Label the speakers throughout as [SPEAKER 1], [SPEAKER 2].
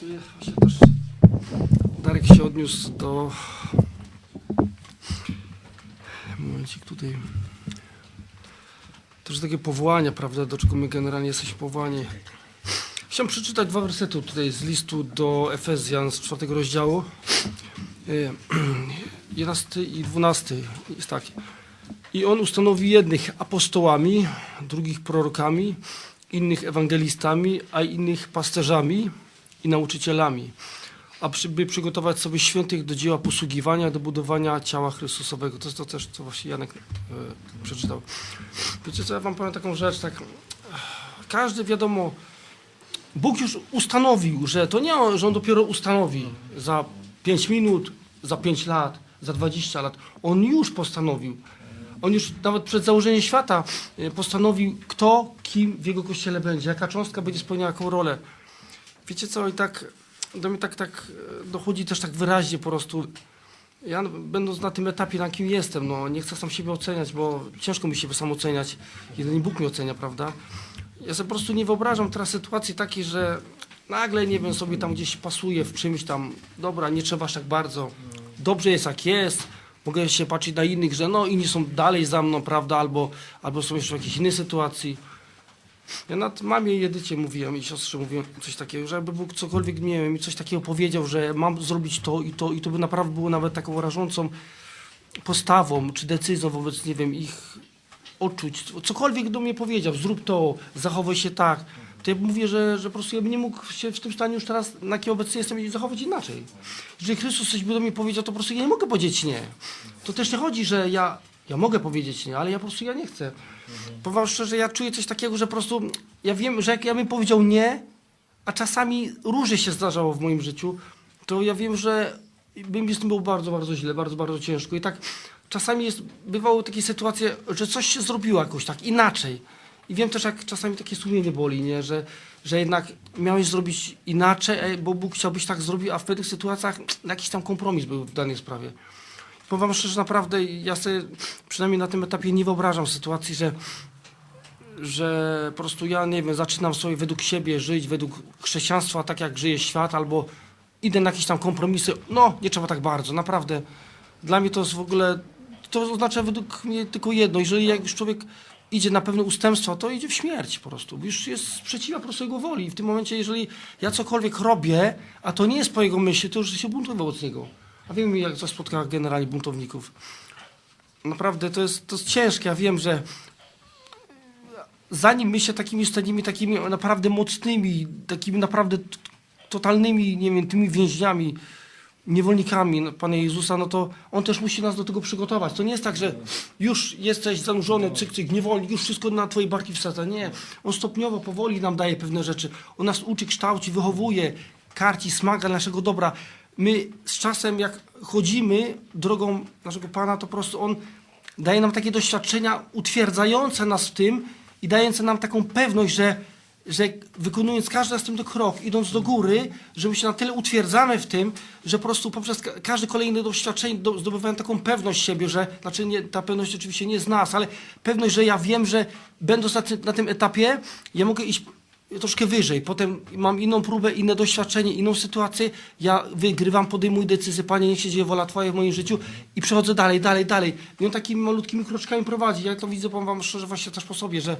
[SPEAKER 1] Tu właśnie też Darek się odniósł do momencik tutaj też takie powołania, prawda, do czego my generalnie jesteśmy powołani. Chciałem przeczytać dwa wersety tutaj z listu do Efezjan z czwartego rozdziału. Y, 11 i 12 jest taki. I on ustanowi jednych apostołami, drugich prorokami, innych ewangelistami, a innych pasterzami i nauczycielami, aby przygotować sobie świętych do dzieła posługiwania, do budowania ciała Chrystusowego. To jest to też, co właśnie Janek e, przeczytał. Wiecie co, ja wam powiem taką rzecz, tak, każdy wiadomo, Bóg już ustanowił, że to nie, on, że On dopiero ustanowi za 5 minut, za 5 lat, za 20 lat. On już postanowił. On już nawet przed założeniem świata e, postanowił, kto, kim w Jego Kościele będzie, jaka cząstka będzie spełniała jaką rolę. Wiecie co, i tak do mnie tak, tak e, dochodzi też tak wyraźnie po prostu. Ja będąc na tym etapie, na kim jestem, no nie chcę sam siebie oceniać, bo ciężko mi się sam oceniać. Jedynie Bóg mnie ocenia, prawda? Ja sobie po prostu nie wyobrażam teraz sytuacji takiej, że nagle, nie wiem, sobie tam gdzieś pasuje w czymś tam, dobra, nie trzeba aż tak bardzo, dobrze jest jak jest, mogę się patrzeć na innych, że no inni są dalej za mną, prawda, albo, albo są jeszcze w jakiejś innej sytuacji. Ja nad mamie i Edycie mówiłem i siostrze mówiłem coś takiego, że jakby Bóg cokolwiek nie wiem, mi coś takiego powiedział, że mam zrobić to i to i to by naprawdę było nawet taką rażącą postawą czy decyzją wobec, nie wiem, ich odczuć, cokolwiek do mnie powiedział, zrób to, zachowaj się tak, to ja mówię, że, że po prostu ja bym nie mógł się w tym stanie już teraz, na jakim obecnie jestem, zachować inaczej. Jeżeli Chrystus coś by do mnie powiedział, to po prostu ja nie mogę powiedzieć nie. To też nie chodzi, że ja, ja mogę powiedzieć nie, ale ja po prostu ja nie chcę. Powiem wam szczerze, ja czuję coś takiego, że po prostu ja wiem, że jak ja bym powiedział nie, a czasami różnie się zdarzało w moim życiu, to ja wiem, że by mi z tym bardzo, bardzo źle, bardzo, bardzo ciężko. I tak czasami jest, bywały takie sytuacje, że coś się zrobiło jakoś tak inaczej. I wiem też, jak czasami takie sumienie boli, nie? Że, że jednak miałeś zrobić inaczej, e, bo Bóg chciał, byś tak zrobił, a w pewnych sytuacjach jakiś tam kompromis był w danej sprawie. Powiem szczerze, naprawdę ja sobie przynajmniej na tym etapie nie wyobrażam sytuacji, że, że po prostu ja, nie wiem, zaczynam sobie według siebie żyć, według chrześcijaństwa, tak jak żyje świat, albo idę na jakieś tam kompromisy. No, nie trzeba tak bardzo, naprawdę. Dla mnie to jest w ogóle, to oznacza według mnie tylko jedno. Jeżeli jak już człowiek idzie na pewne ustępstwa, to idzie w śmierć po prostu. Już jest sprzeciwia po prostu jego woli. I w tym momencie, jeżeli ja cokolwiek robię, a to nie jest po jego myśli, to już się buntuję wobec niego. A wiem, jak to spotka generalnie buntowników. Naprawdę to jest, to jest ciężkie. Ja wiem, że zanim my się takimi staniemy takimi naprawdę mocnymi, takimi naprawdę totalnymi, nie wiem, tymi więźniami, niewolnikami Pana Jezusa, no to On też musi nas do tego przygotować. To nie jest tak, że już jesteś zanurzony, cyk, cyk, niewolnik, już wszystko na Twoje barki wsadza. Nie. On stopniowo, powoli nam daje pewne rzeczy. On nas uczy, kształci, wychowuje, karci, smaga naszego dobra. My z czasem, jak chodzimy drogą naszego Pana, to po prostu On daje nam takie doświadczenia utwierdzające nas w tym i dające nam taką pewność, że, że wykonując każdy następny krok, idąc do góry, że my się na tyle utwierdzamy w tym, że po prostu poprzez ka- każde kolejne doświadczenie do- zdobywamy taką pewność siebie, że, znaczy nie, ta pewność oczywiście nie z nas, ale pewność, że ja wiem, że będąc na, na tym etapie, ja mogę iść troszkę wyżej, potem mam inną próbę, inne doświadczenie, inną sytuację, ja wygrywam, podejmuję decyzję, Panie, niech się dzieje wola Twoja w moim życiu i przechodzę dalej, dalej, dalej. I on takimi malutkimi kroczkami prowadzi. Ja to widzę, powiem Wam szczerze, właśnie też po sobie, że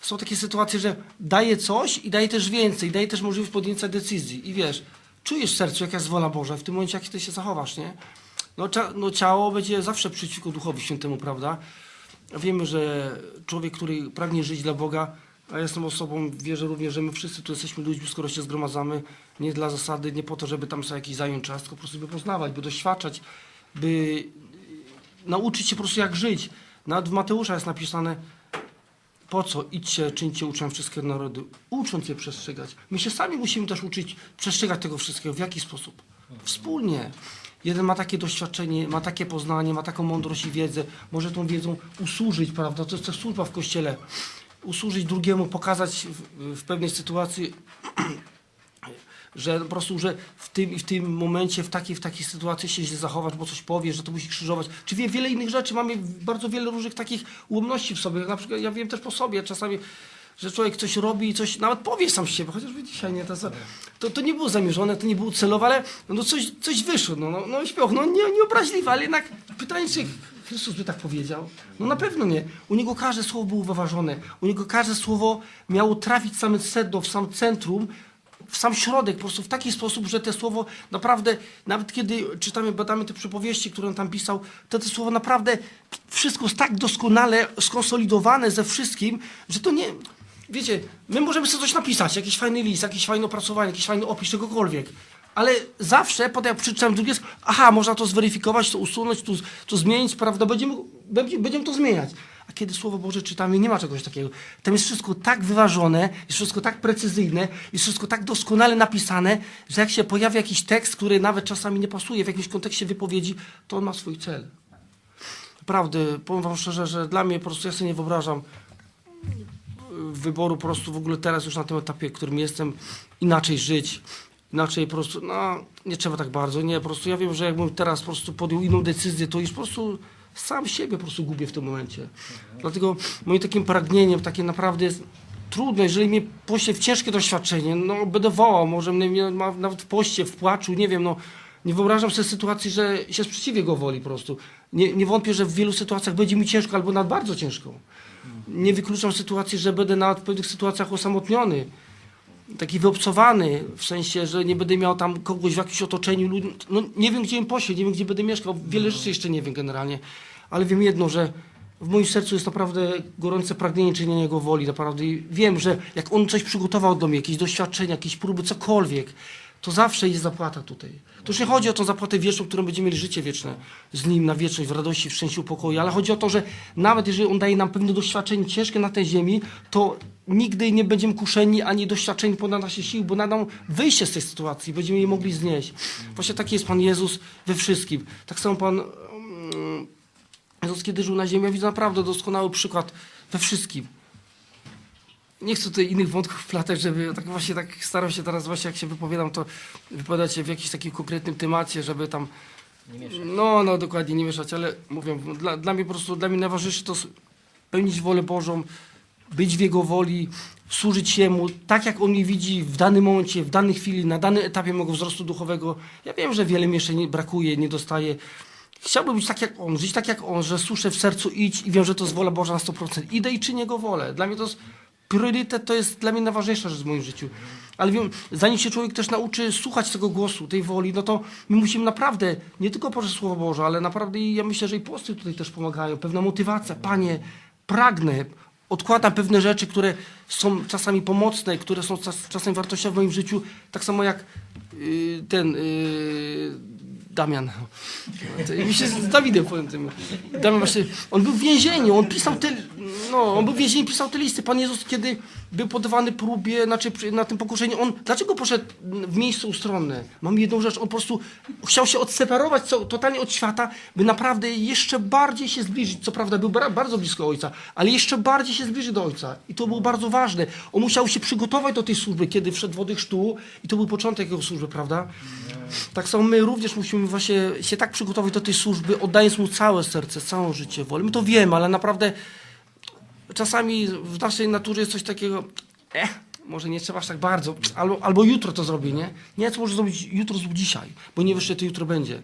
[SPEAKER 1] są takie sytuacje, że daje coś i daje też więcej, daje też możliwość podjęcia decyzji. I wiesz, czujesz w sercu, jaka jest wola Boża, w tym momencie, jak Ty się zachowasz, nie? No, no ciało będzie zawsze przeciwko Duchowi Świętemu, prawda? Wiemy, że człowiek, który pragnie żyć dla Boga, a ja jestem osobą, wierzę również, że my wszyscy tu jesteśmy ludźmi, skoro się zgromadzamy, nie dla zasady, nie po to, żeby tam sobie jakiś zająć czas, tylko po prostu by poznawać, by doświadczać, by nauczyć się po prostu jak żyć. Nawet w Mateusza jest napisane, po co idźcie, czyńcie, uczą wszystkie narody, ucząc je przestrzegać. My się sami musimy też uczyć przestrzegać tego wszystkiego. W jaki sposób? Wspólnie. Jeden ma takie doświadczenie, ma takie poznanie, ma taką mądrość i wiedzę, może tą wiedzą usłużyć, prawda? To jest też służba w Kościele. Usłużyć drugiemu, pokazać w, w pewnej sytuacji, że po prostu, że w tym i w tym momencie, w takiej, w takiej sytuacji się źle zachować, bo coś powie, że to musi krzyżować. Czy wie wiele innych rzeczy, mamy bardzo wiele różnych takich ułomności w sobie. Na przykład ja wiem też po sobie, czasami że człowiek coś robi i coś nawet powie sam z siebie, chociażby dzisiaj nie, to, to, to nie było zamierzone, to nie było celowe, ale no coś, coś wyszło, no, no, no śpioch, no nie, nieobraźliwe, ale jednak pytanie, czy Chrystus by tak powiedział? No na pewno nie. U Niego każde słowo było wyważone, u Niego każde słowo miało trafić w same sedno, w sam centrum, w sam środek, po prostu w taki sposób, że te słowo naprawdę, nawet kiedy czytamy, badamy te przypowieści, które on tam pisał, to te słowo naprawdę wszystko jest tak doskonale skonsolidowane ze wszystkim, że to nie... Wiecie, my możemy sobie coś napisać, jakiś fajny list, jakieś fajne opracowanie, jakiś fajny opis, czegokolwiek. Ale zawsze, potem jak przeczytałem drugie, aha, można to zweryfikować, to usunąć, to, to zmienić, prawda, będziemy, będziemy to zmieniać. A kiedy Słowo Boże czytamy, nie ma czegoś takiego. Tam jest wszystko tak wyważone, jest wszystko tak precyzyjne, jest wszystko tak doskonale napisane, że jak się pojawia jakiś tekst, który nawet czasami nie pasuje w jakimś kontekście wypowiedzi, to on ma swój cel. Naprawdę, powiem wam szczerze, że dla mnie po prostu ja sobie nie wyobrażam wyboru po prostu w ogóle teraz już na tym etapie, w którym jestem, inaczej żyć, inaczej po prostu, no nie trzeba tak bardzo, nie, po prostu ja wiem, że jakbym teraz po prostu podjął inną decyzję, to już po prostu sam siebie po prostu gubię w tym momencie. Dlatego moim takim pragnieniem takie naprawdę jest trudno, jeżeli mnie pośle w ciężkie doświadczenie, no będę wołał, może mnie nawet w poście, w płaczu, nie wiem, no nie wyobrażam sobie sytuacji, że się sprzeciwię jego woli po prostu. Nie, nie wątpię, że w wielu sytuacjach będzie mi ciężko albo nawet bardzo ciężko. Nie wykluczam sytuacji, że będę nawet w pewnych sytuacjach osamotniony, taki wyobcowany, w sensie, że nie będę miał tam kogoś w jakimś otoczeniu. ludzi- No, nie wiem, gdzie im pośle, nie wiem, gdzie będę mieszkał. Wiele rzeczy jeszcze nie wiem generalnie, ale wiem jedno, że w moim sercu jest naprawdę gorące pragnienie czynienia Jego woli. Naprawdę I wiem, że jak On coś przygotował do mnie, jakieś doświadczenia, jakieś próby, cokolwiek, to zawsze jest zapłata tutaj. To już nie chodzi o tą zapłatę wieczną, którą będziemy mieli życie wieczne z Nim na wieczność, w radości, w szczęściu, pokoju, ale chodzi o to, że nawet jeżeli On daje nam pewne doświadczenie ciężkie na tej ziemi, to nigdy nie będziemy kuszeni ani doświadczeni ponad nasze siły, bo nadam wyjście z tej sytuacji, będziemy je mogli znieść. Właśnie taki jest Pan Jezus we wszystkim. Tak samo Pan mm, Jezus, kiedy żył na ziemi, ja widzę naprawdę doskonały przykład we wszystkim. Nie chcę tutaj innych wątków wplatać, żeby tak właśnie tak staram się teraz właśnie jak się wypowiadam, to wypowiadać się w jakimś takim konkretnym temacie, żeby tam no, no dokładnie nie mieszać, ale mówię, dla, dla mnie po prostu, dla mnie najważniejsze to pełnić wolę Bożą, być w Jego woli, służyć Jemu, tak jak On mnie widzi w danym momencie, w danej chwili, na danym etapie mojego wzrostu duchowego. Ja wiem, że wiele mi jeszcze nie brakuje, nie dostaję. Chciałbym być tak jak On, żyć tak jak On, że słyszę w sercu idź i wiem, że to jest wola Boża na 100%. Idę i czynię Jego wolę. Dla mnie to jest priorytet, to jest dla mnie najważniejsza rzecz w moim życiu. Ale wiem, zanim się człowiek też nauczy słuchać tego głosu, tej woli, no to my musimy naprawdę, nie tylko poprzez Słowo Boże, ale naprawdę i ja myślę, że i posty tutaj też pomagają. Pewna motywacja. Panie, pragnę, odkładam pewne rzeczy, które są czasami pomocne, które są czas, czasem wartościowe w moim życiu, tak samo jak yy, ten yy, Damian. Mi się z Dawidem powiem tym. Damian właśnie, on był w więzieniu, on pisał no, on był w więzieniu, pisał te listy. Pan Jezus, kiedy był poddawany próbie, znaczy na tym pokuszeniu, on, dlaczego poszedł w miejsce ustronne? Mam jedną rzecz, on po prostu chciał się odseparować co, totalnie od świata, by naprawdę jeszcze bardziej się zbliżyć. Co prawda był bardzo blisko Ojca, ale jeszcze bardziej się zbliżyć do Ojca. I to było bardzo ważne. On musiał się przygotować do tej służby, kiedy wszedł wody chrztu i to był początek jego służby, prawda? Tak samo my również musimy właśnie się tak przygotować do tej służby, oddając mu całe serce, całe życie, wolę. My to wiemy, ale naprawdę czasami w naszej naturze jest coś takiego, eh, może nie trzeba aż tak bardzo, albo, albo jutro to zrobię, nie? Nie, co możesz zrobić jutro, zrób dzisiaj, bo nie wiesz, czy to jutro będzie.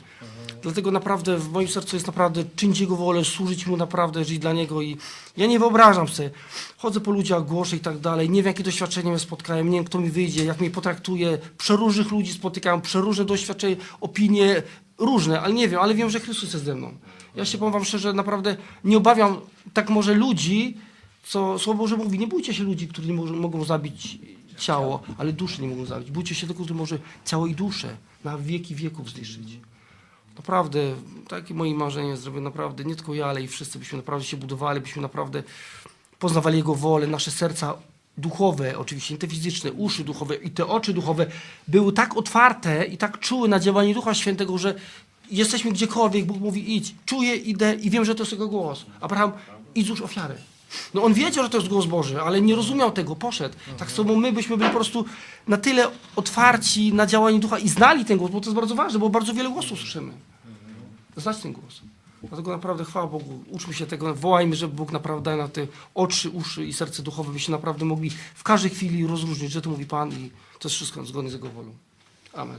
[SPEAKER 1] Dlatego naprawdę w moim sercu jest naprawdę czynić Jego wolę, służyć Mu naprawdę, żyć dla Niego i ja nie wyobrażam sobie, chodzę po ludziach, głoszę i tak dalej, nie wiem, jakie doświadczenia mnie spotkałem, nie wiem, kto mi wyjdzie, jak mnie potraktuje, przeróżnych ludzi spotykam, przeróżne doświadczenia, opinie, różne, ale nie wiem, ale wiem, że Chrystus jest ze mną. Ja się powiem wam szczerze, naprawdę nie obawiam tak może ludzi, co Słowo Boże mówi, nie bójcie się ludzi, którzy nie mogą, mogą zabić ciało, ale duszy nie mogą zabić. Bójcie się tego, który może ciało i duszę na wieki wieków zniszczyć. Naprawdę, takie moje marzenie żeby naprawdę, nie tylko ja, ale i wszyscy byśmy naprawdę się budowali, byśmy naprawdę poznawali Jego wolę, nasze serca duchowe, oczywiście nie te fizyczne, uszy duchowe i te oczy duchowe były tak otwarte i tak czuły na działanie Ducha Świętego, że jesteśmy gdziekolwiek, Bóg mówi idź, czuję, idę i wiem, że to jest Jego głos. Abraham, idź złóż ofiarę. No on wiedział, że to jest głos Boży, ale nie rozumiał tego, poszedd. Tak samo my byśmy byli po prostu na tyle otwarci na działanie Ducha i znali ten głos, bo to jest bardzo ważne, bo bardzo wiele głosów słyszymy. Znać ten głos. Dlatego naprawdę chwała Bogu, uczmy się tego, wołajmy, żeby Bóg naprawdę daje na te oczy, uszy i serce duchowe, byśmy naprawdę mogli w każdej chwili rozróżnić, że to mówi Pan i to jest wszystko zgodnie z Jego wolą. Amen.